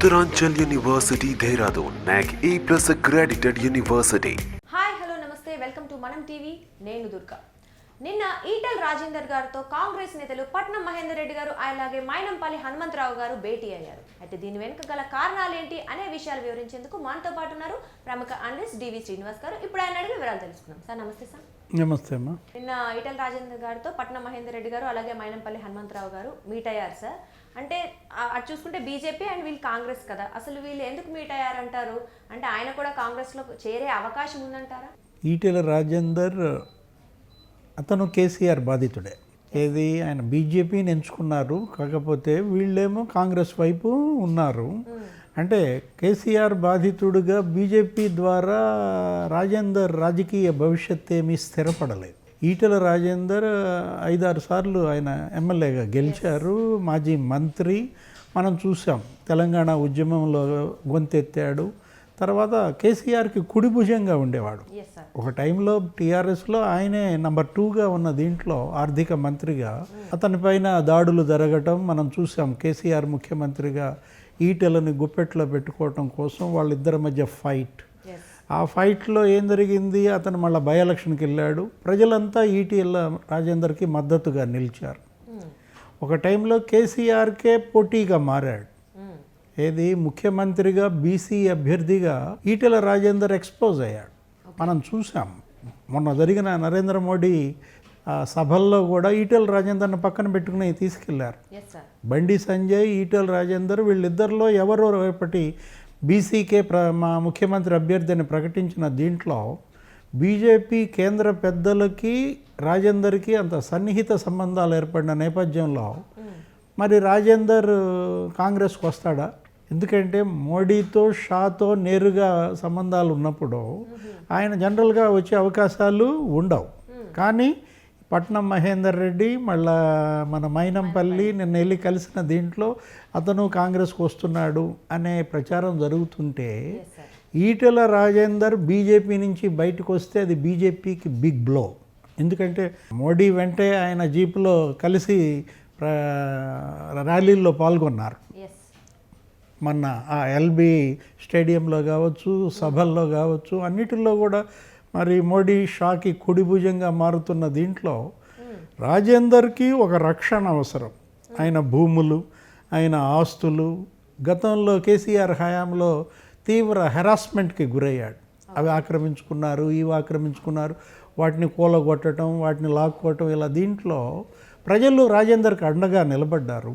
Uttaranchal University, Dehradun, NAC A plus accredited university. Hi hello నమస్తే welcome to మనం TV నేను దుర్గా నిన్న ఈటెల్ రాజేందర్ గారితో కాంగ్రెస్ నేతలు పట్నం మహేందర్ రెడ్డి గారు అలాగే మైనంపల్లి హనుమంతరావు గారు భేటీ అయ్యారు అయితే దీని వెనుక గల కారణాలేంటి అనే విషయాలు వివరించేందుకు మనతో పాటు ఉన్నారు ప్రముఖ అనలిస్ట్ డివి శ్రీనివాస్ గారు ఇప్పుడు ఆయన అడిగిన వివరాలు తెలుసుకుందాం సార్ నమస్తే సార్ నమస్తే అమ్మా నిన్న ఈటెల్ రాజేందర్ గారితో పట్నం మహేందర్ రెడ్డి గారు అలాగే మైనంపల్లి హనుమంతరావు గారు మీట్ అయ్యారు సార్ అంటే అటు చూసుకుంటే బీజేపీ అండ్ వీళ్ళు కాంగ్రెస్ కదా. అసలు వీళ్ళు ఎందుకు మీట్ అయ్యారంటారు? అంటే ఆయన కూడా కాంగ్రెస్లో చేరే అవకాశం ఉందంటారా? ఈటెల రాజేందర్ అతను కేసీఆర్ బాధితుడే. ఏది ఆయన బీజేపీని ఎంచుకున్నారు. కాకపోతే వీళ్ళేమో కాంగ్రెస్ వైపు ఉన్నారు. అంటే కేసీఆర్ బాధితుడుగా బీజేపీ ద్వారా రాజేందర్ రాజకీయ భవిష్యత్ ఏమీ స్థిరపడలేదు. ఈటెల రాజేందర్ ఐదారు సార్లు ఆయన ఎమ్మెల్యేగా గెలిచారు. మాజీ మంత్రి. మనం చూసాం. తెలంగాణ ఉద్యమంలో గొంతెత్తాడు. తర్వాత కేసీఆర్కి కుడి భుజంగా ఉండేవాడు. ఒక టైంలో టీఆర్ఎస్లో ఆయనే నంబర్ టూగా ఉన్న దీంట్లో ఆర్థిక మంత్రిగా. అతని పైన దాడులు జరగటం మనం చూసాం. కేసీఆర్ ముఖ్యమంత్రిగా ఈటెలని గుప్పెట్లో పెట్టుకోవటం కోసం వాళ్ళిద్దరి మధ్య ఫైట్. ఆ ఫైట్లో ఏం జరిగింది? అతను మళ్ళీ బై ఎలక్షన్కి వెళ్ళాడు. ప్రజలంతా ఈటీఎల్ రాజేందర్కి మద్దతుగా నిలిచారు. ఒక టైంలో కేసీఆర్కే పోటీగా మారాడు. ఏది? ముఖ్యమంత్రిగా బీసీ అభ్యర్థిగా ఈటెల రాజేందర్ ఎక్స్పోజ్ అయ్యాడు. మనం చూసాం. మొన్న జరిగిన నరేంద్ర మోడీ సభల్లో కూడా ఈటెల రాజేందర్ని పక్కన పెట్టుకుని తీసుకెళ్ళారు. బండి సంజయ్ ఈటెల రాజేందర్ వీళ్ళిద్దరిలో ఎవరో రేపటి బీసీకే ప్ర మా ముఖ్యమంత్రి అభ్యర్థి అని ప్రకటించిన దీంట్లో బీజేపీ కేంద్ర పెద్దలకి రాజేందర్కి అంత సన్నిహిత సంబంధాలు ఏర్పడిన నేపథ్యంలో మరి రాజేందర్ కాంగ్రెస్కి వస్తాడా? ఎందుకంటే మోడీతో షాతో నేరుగా సంబంధాలు ఉన్నప్పుడు ఆయన జనరల్గా వచ్చే అవకాశాలు ఉండవు. కానీ పట్నం మహేందర్ రెడ్డి మళ్ళా మన మైనంపల్లి నిన్న వెళ్ళి కలిసిన దీంట్లో అతను కాంగ్రెస్కి వస్తున్నాడు అనే ప్రచారం జరుగుతుంటే ఈటెల రాజేందర్ బీజేపీ నుంచి బయటకు వస్తే అది బీజేపీకి బిగ్ బ్లో. ఎందుకంటే మోడీ వెంటే ఆయన జీపులో కలిసి ర్యాలీల్లో పాల్గొన్నారు. మొన్న ఆ ఎల్బి స్టేడియంలో కావచ్చు సభల్లో కావచ్చు అన్నిటిలో కూడా మరి మోడీ షాకి కుడి భుజంగా మారుతున్న దీంట్లో రాజేందర్కి ఒక రక్షణ అవసరం. ఆయన భూములు ఆయన ఆస్తులు. గతంలో కేసీఆర్ హయాంలో తీవ్ర హెరాస్మెంట్కి గురయ్యాడు. అవి ఆక్రమించుకున్నారు ఇవి ఆక్రమించుకున్నారు. వాటిని కూలగొట్టడం వాటిని లాక్కోవటం ఇలా దీంట్లో ప్రజలు రాజేందర్కి అండగా నిలబడ్డారు.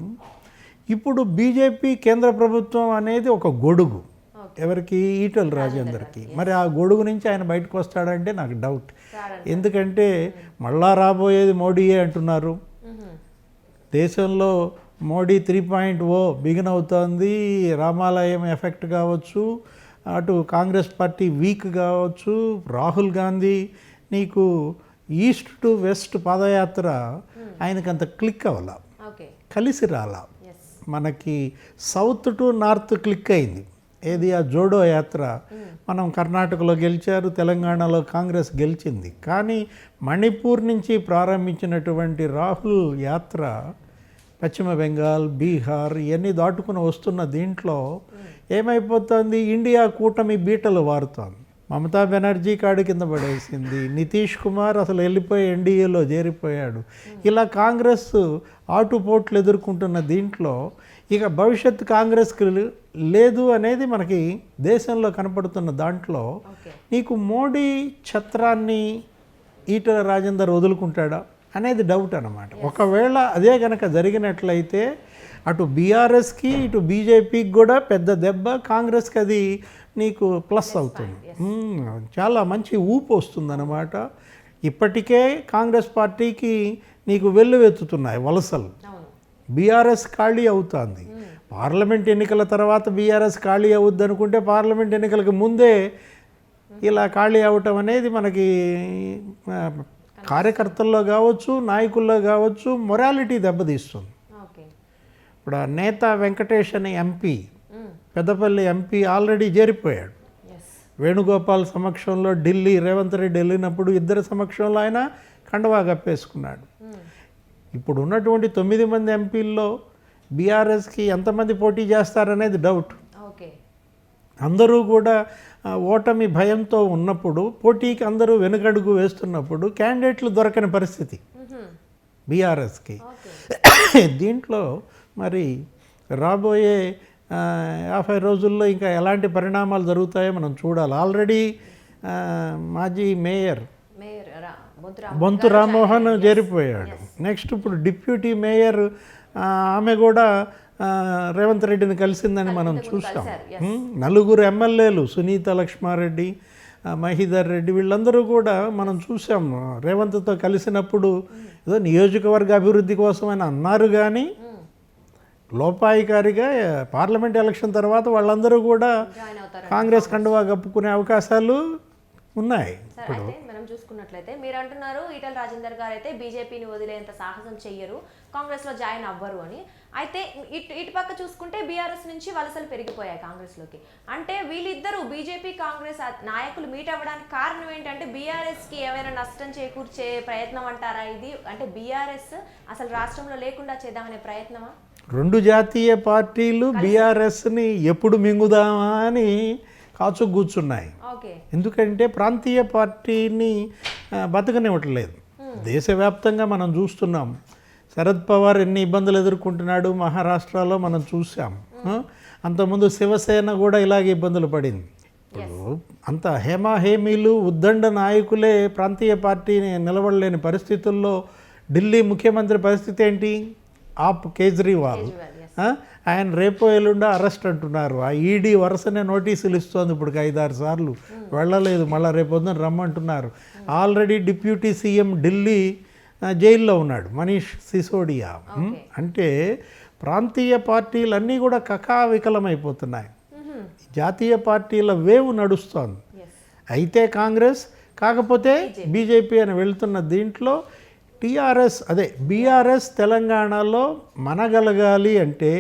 ఇప్పుడు బీజేపీ కేంద్ర ప్రభుత్వం అనేది ఒక గొడుగు. ఎవరికి? ఈటల రాజేందర్కి. మరి ఆ గొడుగు నుంచి ఆయన బయటకు వస్తాడంటే నాకు డౌట్. ఎందుకంటే మళ్ళా రాబోయేది మోడీయే అంటున్నారు. దేశంలో Modi three point O begin అవుతోంది. రామాలయం ఎఫెక్ట్ కావచ్చు. అటు కాంగ్రెస్ పార్టీ వీక్ కావచ్చు. రాహుల్ గాంధీ నీకు ఈస్ట్ టు వెస్ట్ పాదయాత్ర ఆయనకు అంత క్లిక్ అవ్వాల. కలిసి రాలా. మనకి సౌత్ టు నార్త్ క్లిక్ అయింది. ఏది? ఆ జోడో యాత్ర. మనం కర్ణాటకలో గెలిచారు తెలంగాణలో కాంగ్రెస్ గెలిచింది. కానీ మణిపూర్ నుంచి ప్రారంభించినటువంటి రాహుల్ యాత్ర పశ్చిమ బెంగాల్ బీహార్ ఇవన్నీ దాటుకుని వస్తున్న దీంట్లో ఏమైపోతుంది? ఇండియా కూటమి బీటలు వారుతోంది. మమతా బెనర్జీ కాడి కింద పడేసింది. నితీష్ కుమార్ అసలు వెళ్ళిపోయి ఎన్డీఏలో చేరిపోయాడు. ఇలా కాంగ్రెస్ ఆటుపోట్లు ఎదుర్కొంటున్న దీంట్లో ఇక భవిష్యత్ కాంగ్రెస్కి లేదు అనేది మనకి దేశంలో కనపడుతున్న దాంట్లో నీకు మోడీ ఛత్రాన్ని ఈటల రాజేందర్ వదులుకుంటాడా అనేది డౌట్ అన్నమాట. ఒకవేళ అదే కనుక జరిగినట్లయితే అటు బీఆర్ఎస్కి ఇటు బీజేపీకి కూడా పెద్ద దెబ్బ కాంగ్రెస్కి అది నీకు ప్లస్ అవుతుంది. చాలా మంచి ఊపు వస్తుందన్నమాట. ఇప్పటికే కాంగ్రెస్ పార్టీకి నీకు వెల్లువెత్తుతున్నాయి వలసలు. బీఆర్ఎస్ ఖాళీ అవుతుంది. పార్లమెంట్ ఎన్నికల తర్వాత బీఆర్ఎస్ ఖాళీ అవుద్ది అనుకుంటే పార్లమెంట్ ఎన్నికలకు ముందే ఇలా ఖాళీ అవటం అనేది మనకి కార్యకర్తల్లో కావచ్చు నాయకుల్లో కావచ్చు మొరాలిటీ దెబ్బతీస్తుంది. ఇప్పుడు నేత వెంకటేష్ అనే ఎంపీ పెద్దపల్లి ఎంపీ ఆల్రెడీ చేరిపోయాడు. వేణుగోపాల్ సమక్షంలో ఢిల్లీ రేవంత్ రెడ్డి వెళ్ళినప్పుడు ఇద్దరి సమక్షంలో ఆయన కండవా కప్పేసుకున్నాడు. ఇప్పుడు ఉన్నటువంటి తొమ్మిది మంది ఎంపీల్లో బీఆర్ఎస్కి ఎంతమంది పోటీ చేస్తారనేది డౌట్ అందరూ కూడా ఓటమి భయంతో ఉన్నప్పుడు పోటీకి అందరూ వెనుకడుగు వేస్తున్నప్పుడు క్యాండిడేట్లు దొరకని పరిస్థితి. బీఆర్ఎస్కి. దీంట్లో మరి రాబోయే యాభై రోజుల్లో ఇంకా ఎలాంటి పరిణామాలు జరుగుతాయో మనం చూడాలి. ఆల్రెడీ మాజీ మేయర్ బొంతు రామ్మోహన్ చేరిపోయాడు. నెక్స్ట్ ఇప్పుడు డిప్యూటీ మేయర్ ఆమె కూడా రేవంత్ రెడ్డిని కలిసిందని మనం చూసాం ఉం? నలుగురు ఎమ్మెల్యేలు సునీత లక్ష్మారెడ్డి మహీధర్ రెడ్డి వీళ్ళందరూ కూడా మనం చూసాం రేవంత్తో కలిసినప్పుడు ఏదో నియోజకవర్గ అభివృద్ధి కోసం అని అన్నారు కానీ లోపాయికారిగా పార్లమెంట్ ఎలక్షన్ తర్వాత వాళ్ళందరూ కూడా కాంగ్రెస్ కండువా కప్పుకునే అవకాశాలు ఉన్నాయి. అయితే మనం చూసుకున్నట్లయితే మీరు అంటున్నారు ఈటల రాజేందర్ గారు అయితే బీజేపీని వదిలేంత సాహసం చెయ్యరు కాంగ్రెస్లో జాయిన్ అవ్వరు అని. అయితే ఇటు ఇటు పక్క చూసుకుంటే బీఆర్ఎస్ నుంచి వలసలు పెరిగిపోయాయి కాంగ్రెస్లోకి అంటే వీళ్ళిద్దరూ బీజేపీ కాంగ్రెస్ నాయకులు మీట్ అవ్వడానికి కారణం ఏంటంటే బీఆర్ఎస్కి ఏమైనా నష్టం చేకూర్చే ప్రయత్నం అంటారా ఇది? అంటే బీఆర్ఎస్ అసలు రాష్ట్రంలో లేకుండా చేద్దామనే ప్రయత్నమా? రెండు జాతీయ పార్టీలు బీఆర్ఎస్ని ఎప్పుడు మింగుదామా అని కాచు కూర్చున్నాయి ఎందుకంటే ప్రాంతీయ పార్టీని బతకనివ్వట్లేదు. దేశవ్యాప్తంగా మనం చూస్తున్నాం. శరద్ పవార్ ఎన్ని ఇబ్బందులు ఎదుర్కొంటున్నాడు మహారాష్ట్రలో మనం చూసాం? అంతకుముందు శివసేన కూడా ఇలాగే ఇబ్బందులు పడింది. ఇప్పుడు అంత హేమాహేమీలు ఉద్దండ నాయకులే ప్రాంతీయ పార్టీని నిలబడలేని పరిస్థితుల్లో ఢిల్లీ ముఖ్యమంత్రి పరిస్థితి ఏంటి? ఆప్ కేజ్రీవాల్? ఆయన రేపో ఎల్లుండా అరెస్ట్ అంటున్నారు. ఆ ఈడీ వరుసనే నోటీసులు ఇస్తోంది ఇప్పుడు ఐదారు సార్లు. వెళ్ళలేదు మళ్ళీ రేపు పొద్దున రమ్మంటున్నారు. ఆల్రెడీ డిప్యూటీ సీఎం ఢిల్లీ జైల్లో ఉన్నాడు మనీష్ సిసోడియా. అంటే ప్రాంతీయ పార్టీలన్నీ కూడా కకావికలమైపోతున్నాయి. జాతీయ పార్టీల వేవ్ నడుస్తోంది. అయితే కాంగ్రెస్ కాకపోతే బీజేపీ అని వెళ్తున్న దీంట్లో టీఆర్ఎస్ అదే బీఆర్ఎస్ తెలంగాణలో మనగలగాలి అంటే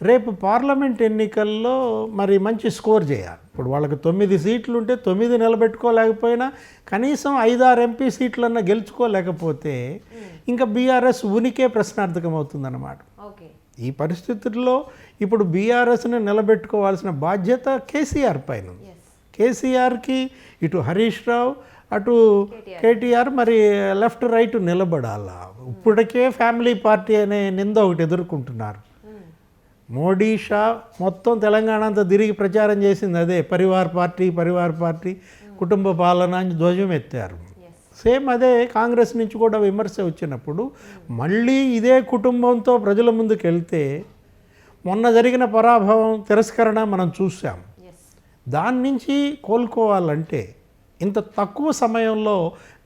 రేపు పార్లమెంట్ ఎన్నికల్లో మరి మంచి స్కోర్ చేయాలి. ఇప్పుడు వాళ్ళకి తొమ్మిది సీట్లు ఉంటే తొమ్మిది నిలబెట్టుకోలేకపోయినా కనీసం ఐదారు ఎంపీ సీట్లన్నా గెలుచుకోలేకపోతే ఇంకా బీఆర్ఎస్ ఉనికే ప్రశ్నార్థకం అవుతుందన్నమాట ఓకే. ఈ పరిస్థితుల్లో ఇప్పుడు బీఆర్ఎస్ని నిలబెట్టుకోవాల్సిన బాధ్యత కేసీఆర్ పైన కేసీఆర్కి ఇటు హరీష్ రావు అటు కేటీఆర్. మరి లెఫ్ట్ రైట్ నిలబడాలా? ఇప్పటికే ఫ్యామిలీ పార్టీ అనే నింద ఒకటి ఎదుర్కొంటున్నారు. మోడీ షా మొత్తం తెలంగాణ అంతా తిరిగి ప్రచారం చేసింది అదే పరివార్ పార్టీ పరివార్ పార్టీ కుటుంబ పాలన అని ధ్వజం ఎత్తారు. సేమ్ అదే కాంగ్రెస్ నుంచి కూడా విమర్శ వచ్చినప్పుడు మళ్ళీ ఇదే కుటుంబంతో ప్రజల ముందుకు వెళ్తే మొన్న జరిగిన పరాభవం తిరస్కరణ మనం చూసాం దాని నుంచి కోలుకోవాలంటే ఇంత తక్కువ సమయంలో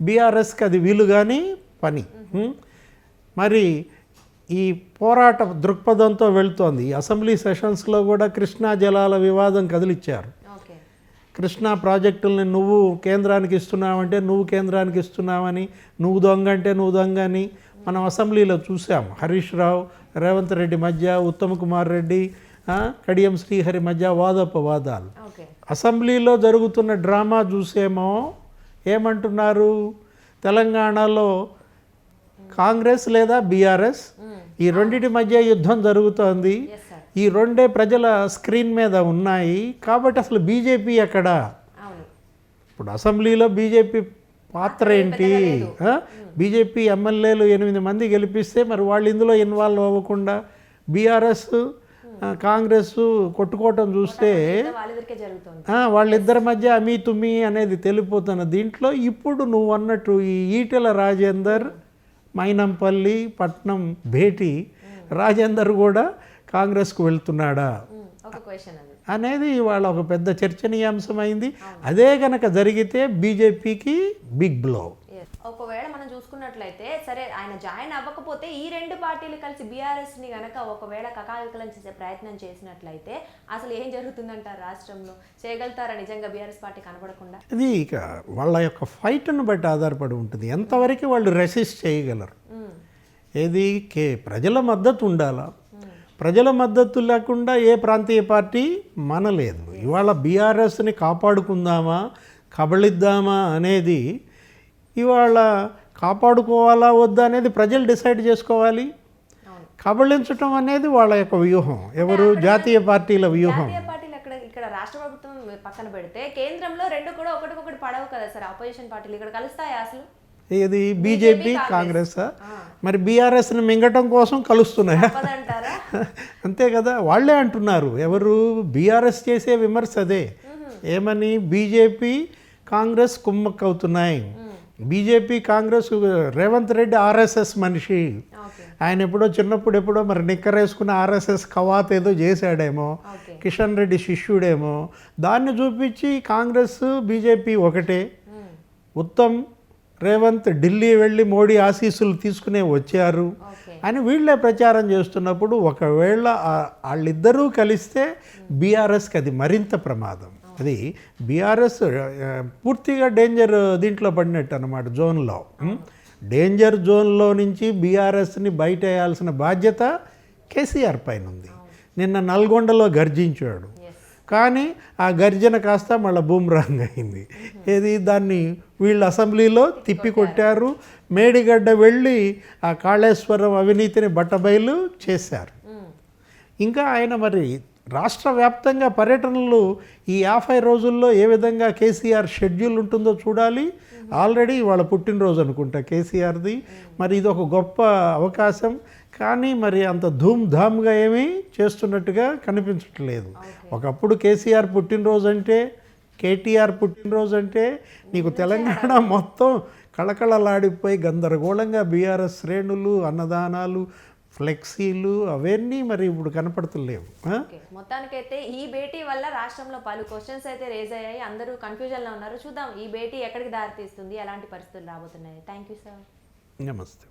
బీఆర్ఎస్కి అది వీలుగాని పని? మరి ఈ పోరాట దృక్పథంతో వెళ్తోంది. అసెంబ్లీ సెషన్స్లో కూడా కృష్ణా జలాల వివాదం కదిలిచ్చారు. కృష్ణా ప్రాజెక్టుల్ని నువ్వు కేంద్రానికి ఇస్తున్నావంటే నువ్వు కేంద్రానికి ఇస్తున్నావని నువ్వు దొంగ అంటే నువ్వు దొంగ అని మనం అసెంబ్లీలో చూసాం. హరీష్ రావు రేవంత్ రెడ్డి మధ్య ఉత్తమ్ కుమార్ రెడ్డి కడియం శ్రీహరి మధ్య వాదోపవాదాలు. అసెంబ్లీలో జరుగుతున్న డ్రామా చూసేమో ఏమంటున్నారు? తెలంగాణలో కాంగ్రెస్ లేదా బీఆర్ఎస్? ఈ రెండిటి మధ్య యుద్ధం జరుగుతోంది. ఈ రెండే ప్రజల స్క్రీన్ మీద ఉన్నాయి. కాబట్టి అసలు బీజేపీ ఎక్కడ? ఇప్పుడు అసెంబ్లీలో బీజేపీ పాత్ర ఏంటి? బీజేపీ ఎమ్మెల్యేలు ఎనిమిది మంది గెలిపిస్తే మరి వాళ్ళు ఇందులో ఇన్వాల్వ్ అవ్వకుండా బీఆర్ఎస్ కాంగ్రెస్ కొట్టుకోవటం చూస్తే వాళ్ళిద్దరి మధ్య అమీ తుమి అనేది తెలిపోతున్న దీంట్లో ఇప్పుడు నువ్వు అన్నట్టు ఈ ఈటెల రాజేందర్ మైనంపల్లి పట్నం భేటీ రాజేందర్ కూడా కాంగ్రెస్కు వెళ్తున్నాడా? అనేది ఇవాళ ఒక పెద్ద చర్చనీయాంశమైంది. అదే కనుక జరిగితే బీజేపీకి బిగ్ బ్లో. ఒకవేళ మనం చూసుకున్నట్లయితే సరే ఆయన జాయిన్ అవ్వకపోతే ఈ రెండు పార్టీలు కలిసి బీఆర్ఎస్ని గనక ఒకవేళ కకావికలం చేసే ప్రయత్నం చేసినట్లయితే అసలు ఏం జరుగుతుందంటారు రాష్ట్రంలో? చేయగలుగుతారా నిజంగా బీఆర్ఎస్ పార్టీ కనబడకుండా? ఇది ఇక వాళ్ళ యొక్క ఫైట్ను బట్టి ఆధారపడి ఉంటుంది. ఎంతవరకు వాళ్ళు రెసిస్ట్ చేయగలరు? ఏది? కే ప్రజల మద్దతు ఉండాలా? ప్రజల మద్దతు లేకుండా ఏ ప్రాంతీయ పార్టీ మనలేదు. ఇవాళ బీఆర్ఎస్ని కాపాడుకుందామా కబళిద్దామా అనేది ఇవాళ కాపాడుకోవాలా వద్దా అనేది ప్రజలు డిసైడ్ చేసుకోవాలి. కబళించటం అనేది వాళ్ళ యొక్క వ్యూహం. ఎవరు జాతీయ పార్టీల వ్యూహం. ఇక్కడ రాష్ట్ర ప్రభుత్వం పక్కన పెడితే కేంద్రంలో రెండు కూడా ఒకటికొకటి పడవు కదా సార్ అపోజిషన్ పార్టీలు ఇక్కడ కలుస్తాయా అసలు? ఇది బీజేపీ కాంగ్రెస్. మరి బీఆర్ఎస్ని మింగటం కోసం కలుస్తున్నాయా? అంతే కదా వాళ్ళే అంటున్నారు. ఎవరు బీఆర్ఎస్ చేసే విమర్శ అదే. ఏమని బీజేపీ కాంగ్రెస్ కుమ్మక్కవుతున్నాయి. బీజేపీ కాంగ్రెస్ రేవంత్ రెడ్డి ఆర్ఎస్ఎస్ మనిషి. ఆయన ఎప్పుడో చిన్నప్పుడు ఎప్పుడో మరి నిక్కరేసుకుని ఆర్ఎస్ఎస్ కవాత్ ఏదో చేశాడేమో. కిషన్ రెడ్డి శిష్యుడేమో. దాన్ని చూపించి కాంగ్రెస్ బీజేపీ ఒకటే. ఉత్తమ్ రేవంత్ ఢిల్లీ వెళ్ళి మోడీ ఆశీస్సులు తీసుకునే వచ్చారు. అని వీళ్ళే ప్రచారం చేస్తున్నప్పుడు ఒకవేళ వాళ్ళిద్దరూ కలిస్తే బీఆర్ఎస్కి అది మరింత ప్రమాదం. అది బీఆర్ఎస్ పూర్తిగా డేంజర్ దీంట్లో పడినట్టు అనమాట జోన్లో? డేంజర్ జోన్లో నుంచి బీఆర్ఎస్ని బయట వేయాల్సిన బాధ్యత కేసీఆర్ పైన ఉంది నిన్న నల్గొండలో గర్జించాడు. కానీ ఆ గర్జన కాస్త మళ్ళీ బూమ్రాంగ్ అయింది. ఏది దాన్ని వీళ్ళు అసెంబ్లీలో తిప్పి కొట్టారు. మేడిగడ్డ వెళ్ళి ఆ కాళేశ్వరం అవినీతిని బట్టబయలు చేశారు. ఇంకా ఆయన మరి రాష్ట్ర వ్యాప్తంగా పర్యటనలు ఈ యాభై రోజుల్లో ఏ విధంగా కేసీఆర్ షెడ్యూల్ ఉంటుందో చూడాలి. ఆల్రెడీ వాళ్ళ పుట్టినరోజు అనుకుంటా కేసీఆర్ది. మరి ఇది ఒక గొప్ప అవకాశం. కానీ మరి అంత ధూమ్ ధామ్గా ఏమీ చేస్తున్నట్టుగా కనిపించట్లేదు. ఒకప్పుడు కేసీఆర్ పుట్టినరోజు అంటే కేటీఆర్ పుట్టినరోజు అంటే నీకు తెలంగాణ మొత్తం కళకళలాడిపోయి గందరగోళంగా బీఆర్ఎస్ శ్రేణులు అన్నదానాలు ఫ్లెక్సీలు అవన్నీ మరి ఇప్పుడు కనపడుతులేవు మొత్తానికైతే ఈ భేటీ వల్ల రాష్ట్రంలో పలు క్వశ్చన్స్ అయితే రేజ్ అయ్యాయి. అందరూ కన్ఫ్యూజన్లో ఉన్నారు. చూద్దాం ఈ భేటీ ఎక్కడికి దారి తీస్తుంది ఎలాంటి పరిస్థితులు రాబోతున్నాయి? థ్యాంక్ యూ సార్ నమస్తే.